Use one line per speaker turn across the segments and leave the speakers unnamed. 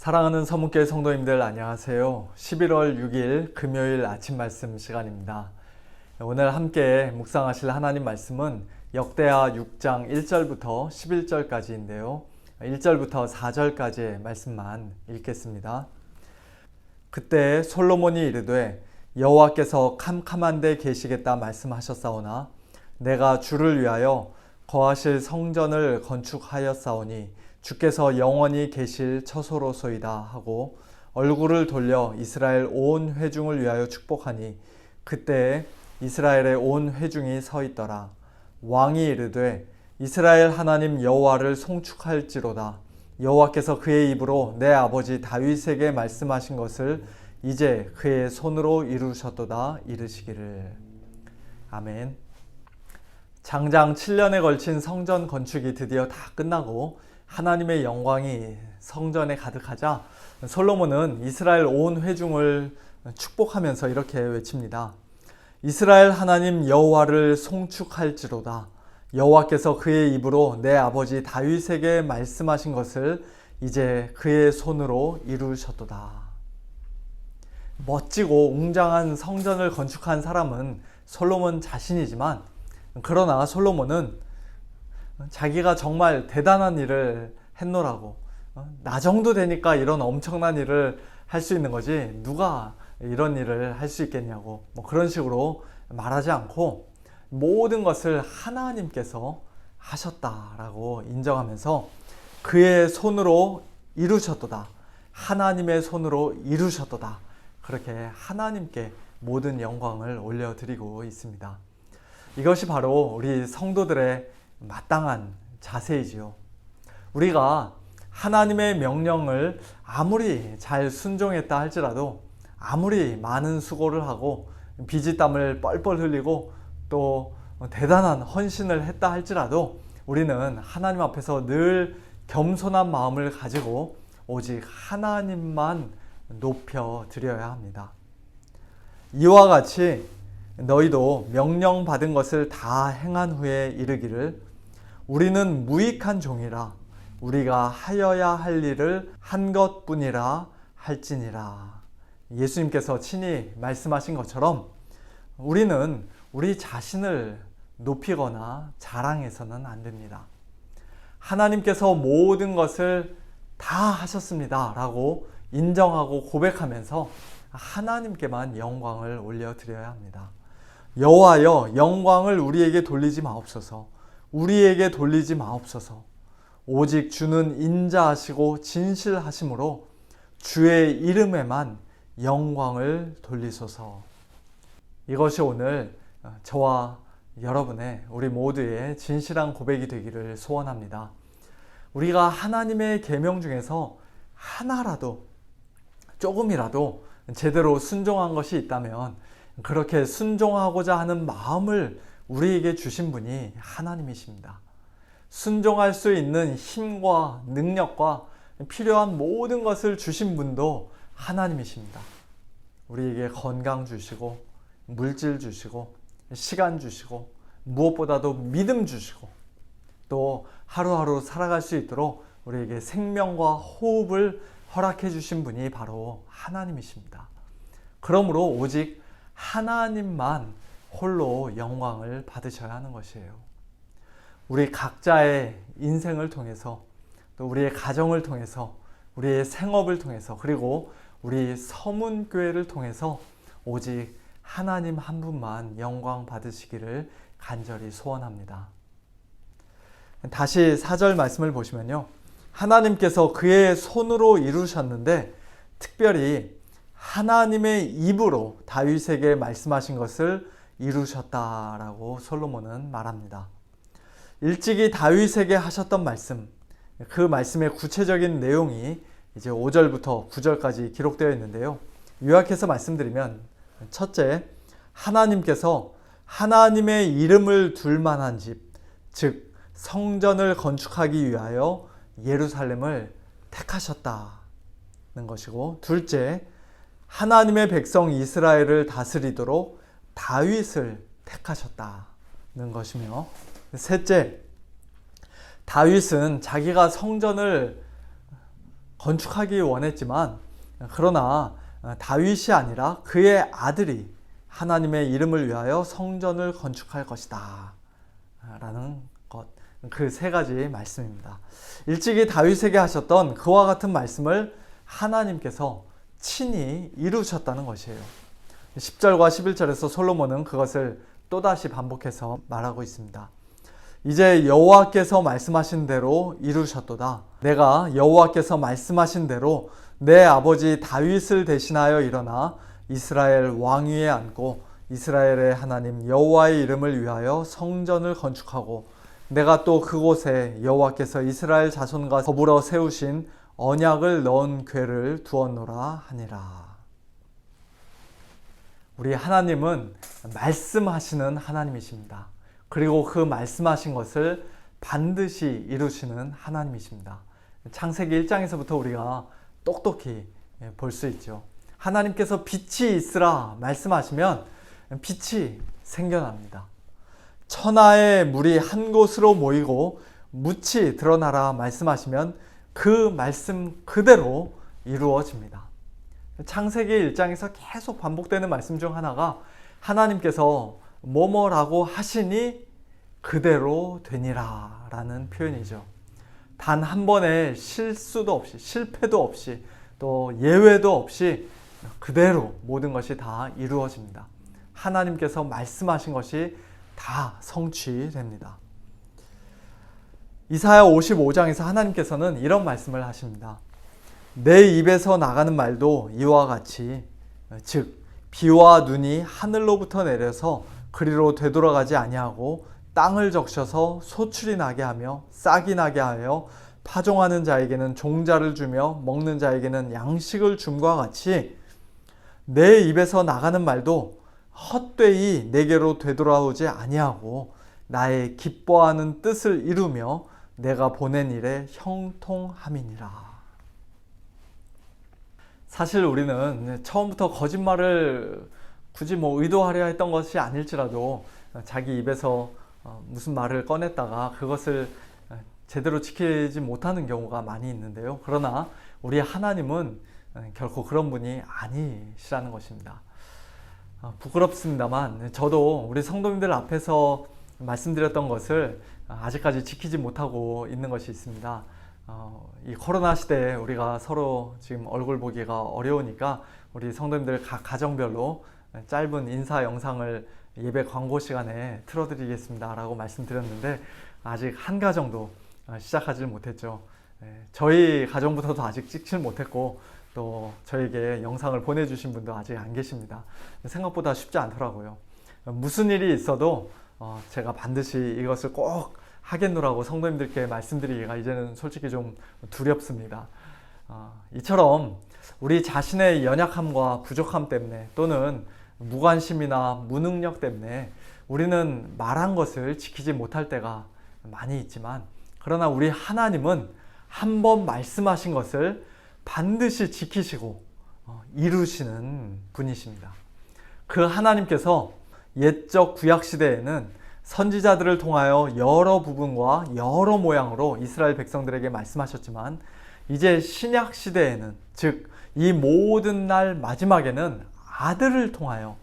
사랑하는 서문교회 성도님들 안녕하세요. 11월 6일 금요일 아침 말씀 시간입니다. 오늘 함께 묵상하실 하나님 말씀은 역대하 6장 1절부터 11절까지인데요. 1절부터 4절까지의 말씀만 읽겠습니다. 그때 솔로몬이 이르되 여호와께서 캄캄한 데 계시겠다 말씀하셨사오나 내가 주를 위하여 거하실 성전을 건축하였사오니 주께서 영원히 계실 처소로소이다 하고 얼굴을 돌려 이스라엘 온 회중을 위하여 축복하니 그때 이스라엘의 온 회중이 서 있더라. 왕이 이르되 이스라엘 하나님 여호와를 송축할지로다. 여호와께서 그의 입으로 내 아버지 다윗에게 말씀하신 것을 이제 그의 손으로 이루셨도다 이르시기를. 아멘. 장장 7년에 걸친 성전 건축이 드디어 다 끝나고 하나님의 영광이 성전에 가득하자 솔로몬은 이스라엘 온 회중을 축복하면서 이렇게 외칩니다. 이스라엘 하나님 여호와를 송축할지로다. 여호와께서 그의 입으로 내 아버지 다윗에게 말씀하신 것을 이제 그의 손으로 이루셨도다. 멋지고 웅장한 성전을 건축한 사람은 솔로몬 자신이지만 그러나 솔로몬은 자기가 정말 대단한 일을 했노라고. 어, 나 정도 되니까 이런 엄청난 일을 할 수 있는 거지. 누가 이런 일을 할 수 있겠냐고. 뭐 그런 식으로 말하지 않고 모든 것을 하나님께서 하셨다라고 인정하면서 그의 손으로 이루셨도다. 하나님의 손으로 이루셨도다. 그렇게 하나님께 모든 영광을 올려드리고 있습니다. 이것이 바로 우리 성도들의 마땅한 자세이지요. 우리가 하나님의 명령을 아무리 잘 순종했다 할지라도 아무리 많은 수고를 하고 비지땀을 뻘뻘 흘리고 또 대단한 헌신을 했다 할지라도 우리는 하나님 앞에서 늘 겸손한 마음을 가지고 오직 하나님만 높여 드려야 합니다. 이와 같이 너희도 명령 받은 것을 다 행한 후에 이르기를 우리는 무익한 종이라 우리가 하여야 할 일을 한 것뿐이라 할지니라. 예수님께서 친히 말씀하신 것처럼 우리는 우리 자신을 높이거나 자랑해서는 안 됩니다. 하나님께서 모든 것을 다 하셨습니다. 라고 인정하고 고백하면서 하나님께만 영광을 올려드려야 합니다. 여호와여 영광을 우리에게 돌리지 마옵소서. 우리에게 돌리지 마옵소서. 오직 주는 인자하시고 진실하심으로 주의 이름에만 영광을 돌리소서. 이것이 오늘 저와 여러분의 우리 모두의 진실한 고백이 되기를 소원합니다. 우리가 하나님의 계명 중에서 하나라도 조금이라도 제대로 순종한 것이 있다면 그렇게 순종하고자 하는 마음을 우리에게 주신 분이 하나님이십니다. 순종할 수 있는 힘과 능력과 필요한 모든 것을 주신 분도 하나님이십니다. 우리에게 건강 주시고, 물질 주시고, 시간 주시고, 무엇보다도 믿음 주시고, 또 하루하루 살아갈 수 있도록 우리에게 생명과 호흡을 허락해 주신 분이 바로 하나님이십니다. 그러므로 오직 하나님만 홀로 영광을 받으셔야 하는 것이에요. 우리 각자의 인생을 통해서 또 우리의 가정을 통해서 우리의 생업을 통해서 그리고 우리 서문교회를 통해서 오직 하나님 한 분만 영광 받으시기를 간절히 소원합니다. 다시 4절 말씀을 보시면요. 하나님께서 그의 손으로 이루셨는데 특별히 하나님의 입으로 다윗에게 말씀하신 것을 이루셨다라고 솔로몬은 말합니다. 일찍이 다윗에게 하셨던 말씀, 그 말씀의 구체적인 내용이 이제 5절부터 9절까지 기록되어 있는데요. 요약해서 말씀드리면 첫째, 하나님께서 하나님의 이름을 둘 만한 집, 즉 성전을 건축하기 위하여 예루살렘을 택하셨다는 것이고 둘째, 하나님의 백성 이스라엘을 다스리도록 다윗을 택하셨다는 것이며 셋째, 다윗은 자기가 성전을 건축하기 원했지만 그러나 다윗이 아니라 그의 아들이 하나님의 이름을 위하여 성전을 건축할 것이다. 라는 것. 그 세 가지 말씀입니다. 일찍이 다윗에게 하셨던 그와 같은 말씀을 하나님께서 친히 이루셨다는 것이에요. 10절과 11절에서 솔로몬은 그것을 또다시 반복해서 말하고 있습니다. 이제 여호와께서 말씀하신 대로 이루셨도다. 내가 여호와께서 말씀하신 대로 내 아버지 다윗을 대신하여 일어나 이스라엘 왕위에 앉고 이스라엘의 하나님 여호와의 이름을 위하여 성전을 건축하고 내가 또 그곳에 여호와께서 이스라엘 자손과 더불어 세우신 언약을 넣은 궤를 두었노라 하니라. 우리 하나님은 말씀하시는 하나님이십니다. 그리고 그 말씀하신 것을 반드시 이루시는 하나님이십니다. 창세기 1장에서부터 우리가 똑똑히 볼 수 있죠. 하나님께서 빛이 있으라 말씀하시면 빛이 생겨납니다. 천하의 물이 한 곳으로 모이고 묻이 드러나라 말씀하시면 그 말씀 그대로 이루어집니다. 창세기 1장에서 계속 반복되는 말씀 중 하나가 하나님께서 뭐뭐라고 하시니 그대로 되니라 라는 표현이죠. 단 한 번의 실수도 없이, 실패도 없이, 또 예외도 없이 그대로 모든 것이 다 이루어집니다. 하나님께서 말씀하신 것이 다 성취됩니다. 이사야 55장에서 하나님께서는 이런 말씀을 하십니다. 내 입에서 나가는 말도 이와 같이 즉 비와 눈이 하늘로부터 내려서 그리로 되돌아가지 아니하고 땅을 적셔서 소출이 나게 하며 싹이 나게 하여 파종하는 자에게는 종자를 주며 먹는 자에게는 양식을 줌과 같이 내 입에서 나가는 말도 헛되이 내게로 되돌아오지 아니하고 나의 기뻐하는 뜻을 이루며 내가 보낸 일에 형통함이니라. 사실 우리는 처음부터 거짓말을 굳이 뭐 의도하려 했던 것이 아닐지라도 자기 입에서 어, 무슨 말을 꺼냈다가 그것을 제대로 지키지 못하는 경우가 많이 있는데요. 그러나 우리 하나님은 결코 그런 분이 아니시라는 것입니다. 어, 부끄럽습니다만 저도 우리 성도님들 앞에서 말씀드렸던 것을 아직까지 지키지 못하고 있는 것이 있습니다. 어, 이 코로나 시대에 우리가 서로 지금 얼굴 보기가 어려우니까 우리 성도님들 각 가정별로 짧은 인사 영상을 예배 광고 시간에 틀어드리겠습니다. 라고 말씀드렸는데 아직 한 가정도 시작하지 못했죠. 예, 저희 가정부터도 아직 찍질 못했고 또 저에게 영상을 보내주신 분도 아직 안 계십니다. 생각보다 쉽지 않더라고요. 무슨 일이 있어도 어, 제가 반드시 이것을 꼭 하겠노라고 성도님들께 말씀드리기가 이제는 솔직히 좀 두렵습니다. 어, 이처럼 우리 자신의 연약함과 부족함 때문에 또는 무관심이나 무능력 때문에 우리는 말한 것을 지키지 못할 때가 많이 있지만 그러나 우리 하나님은 한 번 말씀하신 것을 반드시 지키시고 어, 이루시는 분이십니다. 그 하나님께서 옛적 구약 시대에는 선지자들을 통하여 여러 부분과 여러 모양으로 이스라엘 백성들에게 말씀하셨지만 이제 신약 시대에는 즉 이 모든 날 마지막에는 아들을 통하여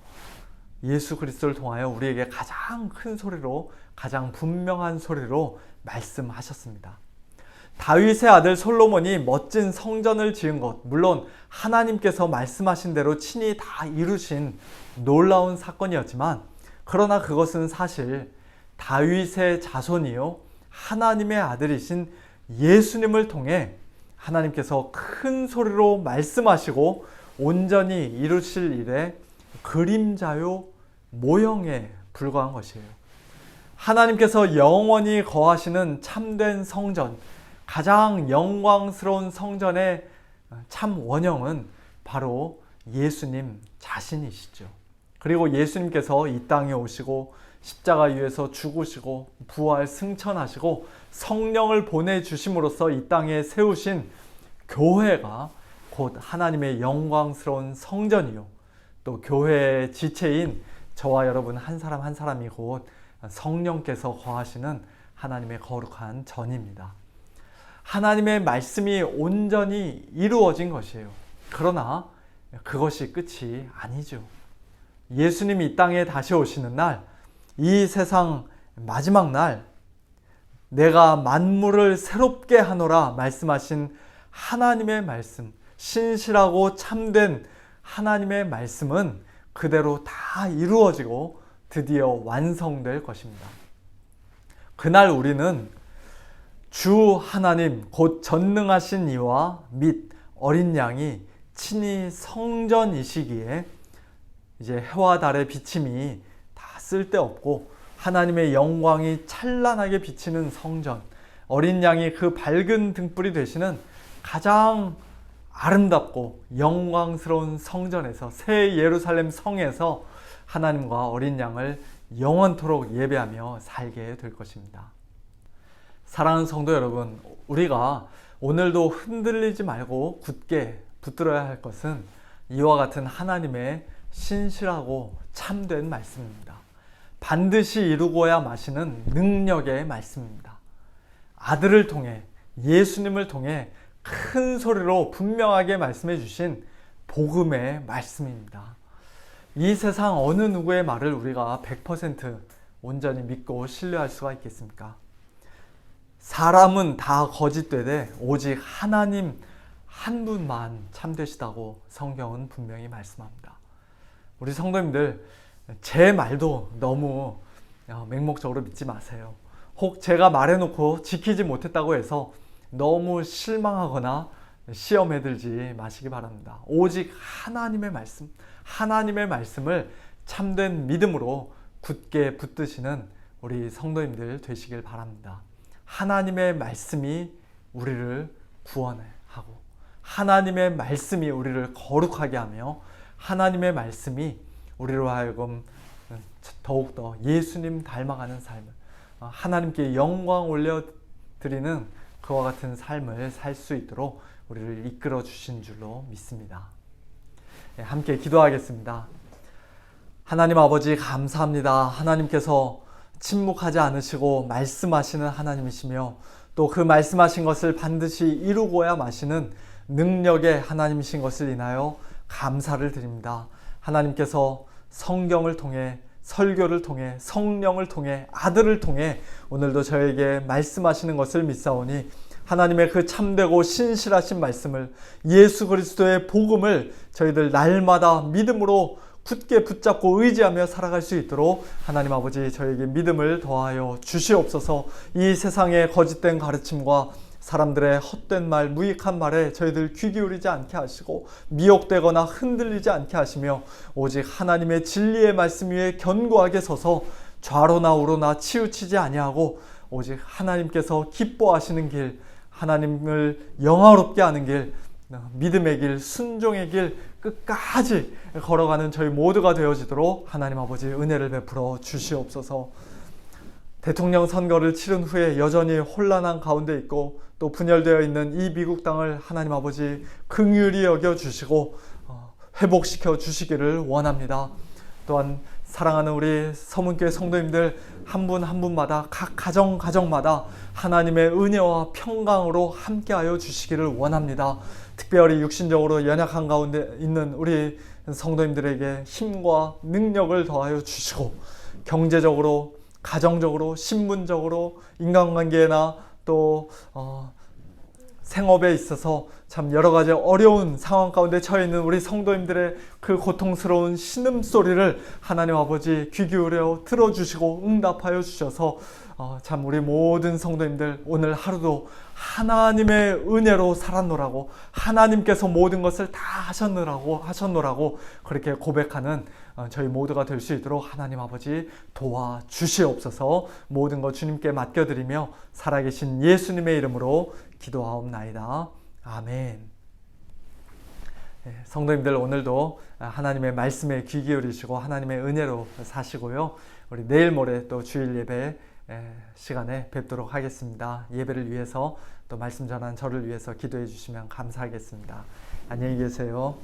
예수 그리스도를 통하여 우리에게 가장 큰 소리로 가장 분명한 소리로 말씀하셨습니다. 다윗의 아들 솔로몬이 멋진 성전을 지은 것, 물론 하나님께서 말씀하신 대로 친히 다 이루신 놀라운 사건이었지만, 그러나 그것은 사실 다윗의 자손이요, 하나님의 아들이신 예수님을 통해 하나님께서 큰 소리로 말씀하시고 온전히 이루실 일에 그림자요, 모형에 불과한 것이에요. 하나님께서 영원히 거하시는 참된 성전, 가장 영광스러운 성전의 참 원형은 바로 예수님 자신이시죠. 그리고 예수님께서 이 땅에 오시고 십자가 위에서 죽으시고 부활 승천하시고 성령을 보내 주심으로써 이 땅에 세우신 교회가 곧 하나님의 영광스러운 성전이요. 또 교회의 지체인 저와 여러분 한 사람 한 사람이 곧 성령께서 거하시는 하나님의 거룩한 전입니다. 하나님의 말씀이 온전히 이루어진 것이에요. 그러나 그것이 끝이 아니죠. 예수님이 이 땅에 다시 오시는 날, 이 세상 마지막 날, 내가 만물을 새롭게 하노라 말씀하신 하나님의 말씀, 신실하고 참된 하나님의 말씀은 그대로 다 이루어지고 드디어 완성될 것입니다. 그날 우리는 주 하나님 곧 전능하신 이와 및 어린 양이 친히 성전이시기에 이제 해와 달의 비침이 다 쓸데없고 하나님의 영광이 찬란하게 비치는 성전 어린 양이 그 밝은 등불이 되시는 가장 아름답고 영광스러운 성전에서 새 예루살렘 성에서 하나님과 어린 양을 영원토록 예배하며 살게 될 것입니다. 사랑하는 성도 여러분, 우리가 오늘도 흔들리지 말고 굳게 붙들어야 할 것은 이와 같은 하나님의 신실하고 참된 말씀입니다. 반드시 이루고야 마시는 능력의 말씀입니다. 아들을 통해 예수님을 통해 큰 소리로 분명하게 말씀해 주신 복음의 말씀입니다. 이 세상 어느 누구의 말을 우리가 100% 온전히 믿고 신뢰할 수가 있겠습니까? 사람은 다 거짓되되 오직 하나님 한 분만 참되시다고 성경은 분명히 말씀합니다. 우리 성도님들 제 말도 너무 어, 맹목적으로 믿지 마세요. 혹 제가 말해놓고 지키지 못했다고 해서 너무 실망하거나 시험에 들지 마시기 바랍니다. 오직 하나님의 말씀, 하나님의 말씀을 참된 믿음으로 굳게 붙드시는 우리 성도님들 되시길 바랍니다. 하나님의 말씀이 우리를 구원하고 하나님의 말씀이 우리를 거룩하게 하며 하나님의 말씀이 우리로 하여금 더욱더 예수님 닮아가는 삶을 어, 하나님께 영광 올려 드리는 그와 같은 삶을 살 수 있도록 우리를 이끌어 주신 줄로 믿습니다. 네, 함께 기도하겠습니다. 하나님 아버지 감사합니다. 하나님께서 침묵하지 않으시고 말씀하시는 하나님이시며 또 그 말씀하신 것을 반드시 이루고야 마시는 능력의 하나님이신 것을 인하여 감사를 드립니다. 하나님께서 성경을 통해 설교를 통해 성령을 통해 아들을 통해 오늘도 저에게 말씀하시는 것을 믿사오니 하나님의 그 참되고 신실하신 말씀을 예수 그리스도의 복음을 저희들 날마다 믿음으로 굳게 붙잡고 의지하며 살아갈 수 있도록 하나님 아버지 저에게 믿음을 더하여 주시옵소서. 이 세상의 거짓된 가르침과 사람들의 헛된 말, 무익한 말에 저희들 귀 기울이지 않게 하시고 미혹되거나 흔들리지 않게 하시며 오직 하나님의 진리의 말씀 위에 견고하게 서서 좌로나 우로나 치우치지 아니하고 오직 하나님께서 기뻐하시는 길, 하나님을 영화롭게 하는 길, 믿음의 길, 순종의 길 끝까지 걸어가는 저희 모두가 되어지도록 하나님 아버지 은혜를 베풀어 주시옵소서. 대통령 선거를 치른 후에 여전히 혼란한 가운데 있고 또 분열되어 있는 이 미국 땅을 하나님 아버지 긍휼히 여겨 주시고 어, 회복시켜 주시기를 원합니다. 또한 사랑하는 우리 서문교회 성도님들 한 분 한 분마다 각 가정 가정마다 하나님의 은혜와 평강으로 함께하여 주시기를 원합니다. 특별히 육신적으로 연약한 가운데 있는 우리 성도님들에게 힘과 능력을 더하여 주시고 경제적으로 가정적으로 신분적으로 인간관계나 또 어, 생업에 있어서 참 여러 가지 어려운 상황 가운데 처해 있는 우리 성도님들의 그 고통스러운 신음 소리를 하나님 아버지 귀 기울여 들어주시고 응답하여 주셔서 어, 참 우리 모든 성도님들 오늘 하루도 하나님의 은혜로 살았노라고 하나님께서 모든 것을 다 하셨노라고 하셨노라고 그렇게 고백하는 어, 저희 모두가 될 수 있도록 하나님 아버지 도와 주시옵소서 모든 것 주님께 맡겨드리며 살아계신 예수님의 이름으로 기도하옵나이다. 아멘. 네, 성도님들 오늘도 하나님의 말씀에 귀 기울이시고 하나님의 은혜로 사시고요. 우리 내일 모레 또 주일 예배 시간에 뵙도록 하겠습니다. 예배를 위해서 또 말씀 전한 저를 위해서 기도해 주시면 감사하겠습니다. 안녕히 계세요.